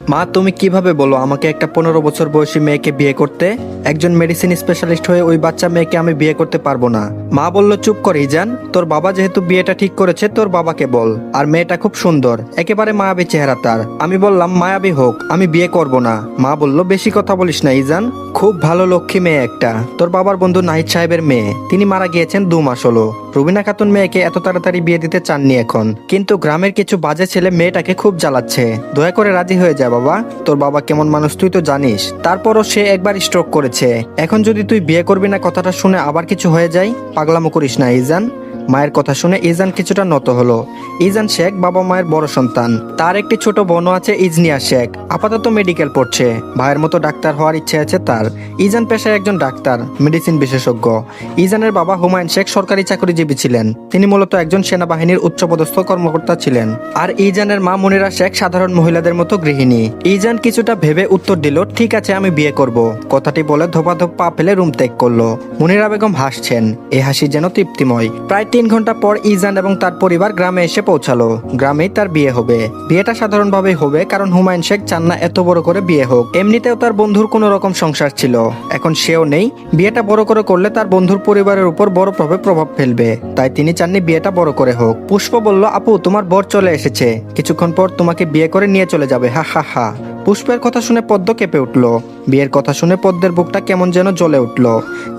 মা, তুমি কীভাবে বলো আমাকে একটা পনেরো বছর বয়সী মেয়েকে বিয়ে করতে? একজন মেডিসিন স্পেশালিস্ট হয়ে ওই বাচ্চা মেয়েকে আমি বিয়ে করতে পারব না। মা বলল, চুপ করে যান তোর বাবা যেহেতু বিয়েটা ঠিক করেছে, তোর বাবাকে বল। আর মেয়েটা খুব সুন্দর, একেবারে মায়াবী চেহারা তার। আমি বললাম, মায়াবী হোক, আমি বিয়ে করব না। মা বলল, বেশি কথা বলিস না ইজান। খুব ভালো লক্ষ্মী মেয়ে একটা। তোর বাবার বন্ধু নাহিদ সাহেবের মেয়ে। তিনি মারা গিয়েছেন দু মাস হলো। রুবিনা খাতুন মেয়েকে এত তাড়াতাড়ি বিয়ে দিতে চাননি এখন। কিন্তু গ্রামের কিছু বাজে ছেলে মেয়েটাকে খুব জ্বালাচ্ছে। দয়া করে রাজি হয়ে যা বাবা, তোর বাবা কেমন মানুষ তুই তো জানিস। তারপরও সে একবার স্ট্রোক করেছে। এখন যদি তুই বিয়ে করবি না, কথাটা শুনে আবার কিছু হয়ে যায়? পাগলামো করিস না, ইজান। মায়ের কথা শুনে ইজান কিছুটা নত হলো। ইজান শেখ বাবা মায়ের বড় সন্তান। তার একটি ছোট বোনও আছে, ইজনিয়া শেখ। আপাতত মেডিকেল পড়ছে। ভাইয়ের মতো ডাক্তার হওয়ার ইচ্ছে আছে তার। ইজান পেশায় একজন ডাক্তার মেডিসিন বিশেষজ্ঞ। ইজানের বাবা হুমায়ুন শেখ সরকারি চাকরিজীবী ছিলেন। তিনি মূলত একজন সেনাবাহিনীর উচ্চপদস্থ কর্মকর্তা ছিলেন। আর ইজানের মা মনিরা শেখ সাধারণ মহিলাদের মতো গৃহিণী। ইজান কিছুটা ভেবে উত্তর দিল, ঠিক আছে, আমি বিয়ে করব। কথাটি বলে ধোপাধোপ পা ফেলে রুম ত্যাগ করল। মনিরা বেগম হাসছেন। এ হাসি যেন তৃপ্তিময়। প্রায় তিন ঘণ্টা পর ইজান এবং তার পরিবার গ্রামে এসে পৌঁছালো। গ্রামেই তার বিয়ে হবে। বিয়েটা সাধারণভাবে হবে, কারণ হুমায়ুন শেখ চান না এত বড় করে বিয়ে হোক। এমনিতেও তার বন্ধুর কোনো রকম সংসার ছিল। এখন সেও নেই। বিয়েটা বড় করে করলে তার বন্ধুর পরিবারের উপর বড় প্রভাবে প্রভাব ফেলবে। তাই তিনি চাননি বিয়েটা বড় করে হোক। পুষ্প বলল, আপু, তোমার বর চলে এসেছে। কিছুক্ষণ পর তোমাকে বিয়ে করে নিয়ে চলে যাবে। হা হা হা। পুষ্পের কথা শুনে পদ্ম কেঁপে উঠল। বিয়ের কথা শুনে পদ্মের বুকটা কেমন যেন জ্বলে উঠল,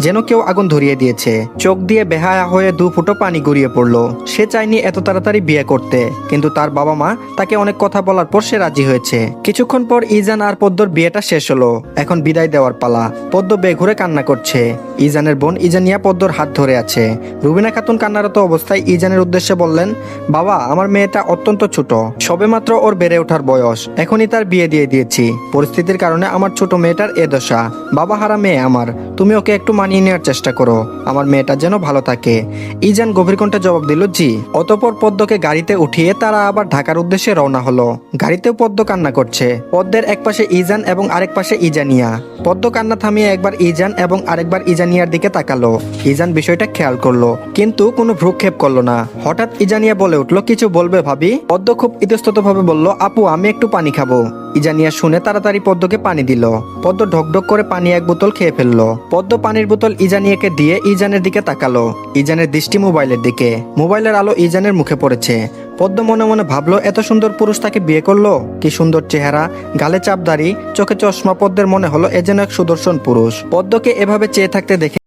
যেন কেউ আগুন ধরিয়ে দিয়েছে। চোখ দিয়ে বেহায়া হয়ে দু ফুটো পানি গড়িয়ে পড়ল। সে চায়নি এত তাড়াতাড়ি বিয়ে করতে, কিন্তু তার বাবা মা তাকে অনেক কথা বলার পর সে রাজি হয়েছে। কিছুক্ষণ পর ইজান আর পদ্মর বিয়েটা শেষ হলো। এখন বিদায় দেওয়ার পালা। পদ্ম বেঘুরে কান্না করছে। ইজানের বোন ইজানিয়া পদ্মর হাত ধরে আছে। রুবিনা খাতুন কান্নারত অবস্থায় ইজানের উদ্দেশ্যে বললেন, বাবা, আমার মেয়েটা অত্যন্ত ছোট। সবেমাত্র ওর বেড়ে ওঠার বয়স। এখনই তার বিয়ে দিয়ে দিয়েছি। পরিস্থিতির কারণে আমার ছোট মেয়েটার এ দশা। বাবা হারা মেয়ে আমার, তুমি ওকে একটু মানিয়ে নেওয়ার চেষ্টা করো। আমার মেয়েটা যেন ভালো থাকে। ইজান গভীর কণ্ঠে জবাব দিল, জি। অতপর পদ্মকে গাড়িতে উঠিয়ে তারা আবার ঢাকার উদ্দেশ্যে রওনা হলো। গাড়িতেও পদ্ম কান্না করছে। পদ্মের এক পাশে ইজান এবং আরেক পাশে ইজানিয়া। পদ্ম কান্না থামিয়ে একবার ইজান এবং আরেকবার ইজানিয়ার দিকে তাকালো। ইজান বিষয়টা খেয়াল করল, কিন্তু কোনো ভ্রুক্ষেপ করল না। হঠাৎ ইজানিয়া বলে উঠল, কিছু বলবে ভাবি? পদ্ম খুব ইতস্তত ভাবে বলল, আপু, আমি একটু পানি খাব। ইজানিয়া শুনে তাড়াতাড়ি পদ্মকে পানি দিল। পদ্ম ঢকঢক করে পানি এক বোতল খেয়ে ফেলল। পদ্ম পানির বোতল ইজানিয়াকে দিয়ে ইজানের দিকে তাকালো। ইজানের দৃষ্টি মোবাইলের দিকে। মোবাইলের আলো ইজানের মুখে পড়েছে। পদ্ম মনে মনে ভাবলো, এত সুন্দর পুরুষ তাকে বিয়ে করল? কি সুন্দর চেহারা, গালে চাপদারি চোখে চশমা। পদ্মের মনে হলো, এ যেন এক সুদর্শন পুরুষ। পদ্মকে এভাবে চেয়ে থাকতে দেখে